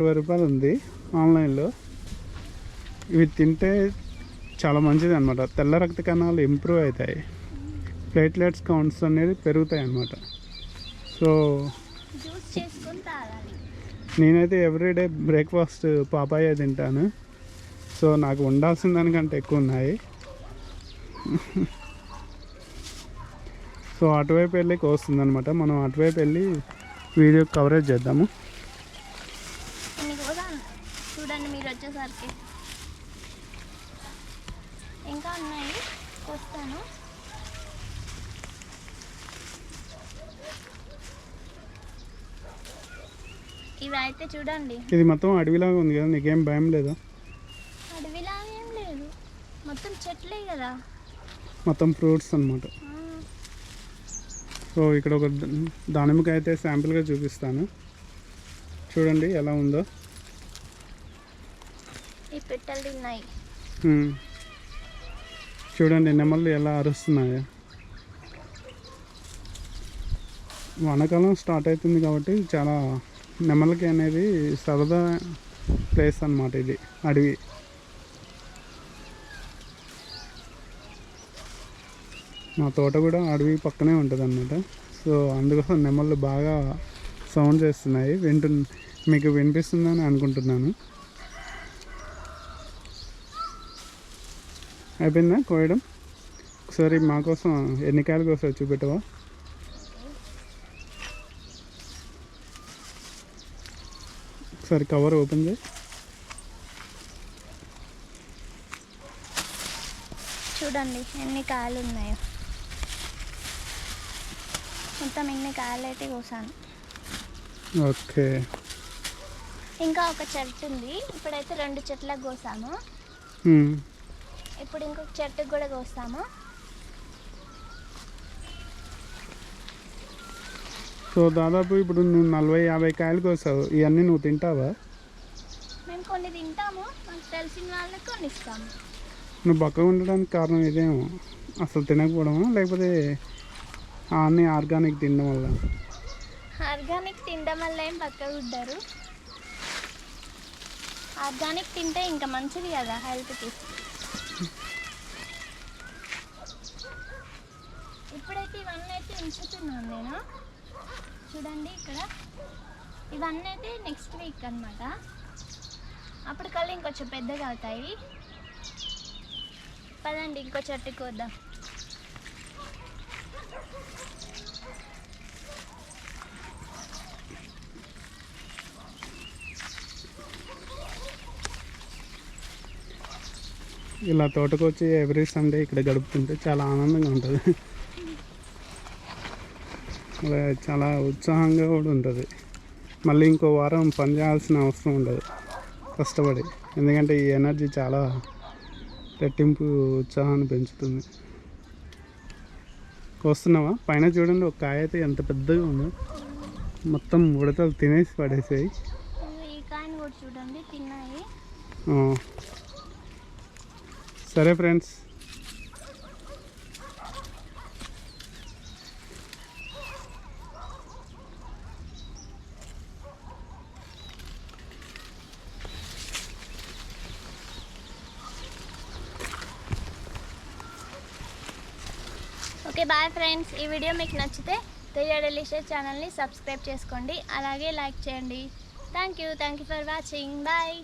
ఇరవై రూపాయలు ఉంది ఆన్లైన్లో. ఇవి తింటే చాలా మంచిది అనమాట తెల్ల రక్త కణాలు ఇంప్రూవ్ అవుతాయి. ప్లేట్లెట్స్ కౌంట్స్ అనేది పెరుగుతాయి అన్నమాట. సో నేనైతే ఎవ్రీడే బ్రేక్ఫాస్ట్ పాపాయ తింటాను. సో నాకు ఉండాల్సిన దానికంటే ఎక్కువ ఉన్నాయి. సో అటువైపు వెళ్ళి కోస్తుంది అనమాట మనం అటువైపు వెళ్ళి వీడియో కవరేజ్ చేద్దాము. చూడండి మీరు వచ్చేసరికి. ఇంకా ఉన్నాయి. వస్తాను. ఇవి అయితే చూడండి. ఇది మొత్తం అడవిలాగా ఉంది కదా నీకేం భయం లేదా? అడవిలా ఏం లేదు. మొత్తం చెట్లే కదా. మొత్తం ఫ్రూట్స్ అనమాట సో ఇక్కడ ఒక దానిమ్మకాయ అయితే శాంపిల్గా చూపిస్తాను. చూడండి ఎలా ఉందో. ఈ పిట్టలు తిన్నాయి. చూడండి నెమళ్ళు ఎలా అరుస్తున్నాయో. వానాకాలం స్టార్ట్ అవుతుంది కాబట్టి చాలా నెమలకి అనేది సరదా ప్లేస్ అన్నమాట ఇది అడవి. మా తోట కూడా అడవి పక్కనే ఉంటుంది అన్నమాట సో అందుకోసం నెమళ్ళు బాగా సౌండ్ చేస్తున్నాయి వింటు మీకు వినిపిస్తుందని అనుకుంటున్నాను. అయిపోయిందా కోయడం? ఒకసారి మా కోసం ఎన్ని కాయలు కోసావు చూపెట్టవా? ఒకసారి కవర్ ఓపెన్ చేయి. చూడండి ఎన్ని కాయలు ఉన్నాయో. మొత్తం ఎన్ని కాయలు అయితే కోసాను. ఓకే. ఇంకా ఒక చెట్టు ఉంది. ఇప్పుడైతే రెండు చెట్లకు కోసాము. ఇప్పుడు ఇంకొక చెట్టుకు కూడా కోస్తాము? సో దాదాపు ఇప్పుడు నువ్వు నలభై యాభై కాయలు కోసావు. ఇవన్నీ నువ్వు తింటావా? మేము కొన్ని తింటాము మాకు తెలిసిన వాళ్ళకి కొన్ని ఇస్తాము. నువ్వు బక్కగా ఉండడానికి కారణం ఇదేమో. అసలు తినకపోవడమా? లేకపోతే అన్నీ ఆర్గానిక్ తినడం వల్ల? ఆర్గానిక్ తినడం వల్ల ఏం పక్కకు ఉంటారు ఆర్గానిక్ తింటే ఇంకా మంచిది కదా హెల్త్కి ఇప్పుడైతే ఇవన్నీ అయితే ఉంచుతున్నాను నేను. చూడండి ఇక్కడ. ఇవన్నీ అయితే నెక్స్ట్ వీక్ అనమాట అప్పటికల్లా ఇంకొంచెం పెద్దగా అవుతాయి. పదండి ఇంకో చెట్టుకి వద్దాం ఇలా తోటకు వచ్చి ఎవ్రీ సండే ఇక్కడ గడుపుతుంటే చాలా ఆనందంగా ఉంటుంది. చాలా ఉత్సాహంగా కూడా ఉంటుంది. మళ్ళీ ఇంకో వారం పని చేయాల్సిన అవసరం ఉండదు. కష్టపడి. ఎందుకంటే ఈ ఎనర్జీ చాలా రెట్టింపు ఉత్సాహాన్ని పెంచుతుంది. వస్తున్నావా పైన చూడండి ఒక కాయ అయితే ఎంత పెద్దగా ఉందో. మొత్తం ఉడతలు తినేసి పడేసాయి. సరే ఫ్రెండ్స్ ఓకే బాయ్ ఫ్రెండ్స్ ఈ వీడియో మీకు నచ్చితే తెలియ డెలిషియస్ ఛానల్ని సబ్స్క్రైబ్ చేసుకోండి. అలాగే లైక్ చేయండి. Thank you thank you for watching bye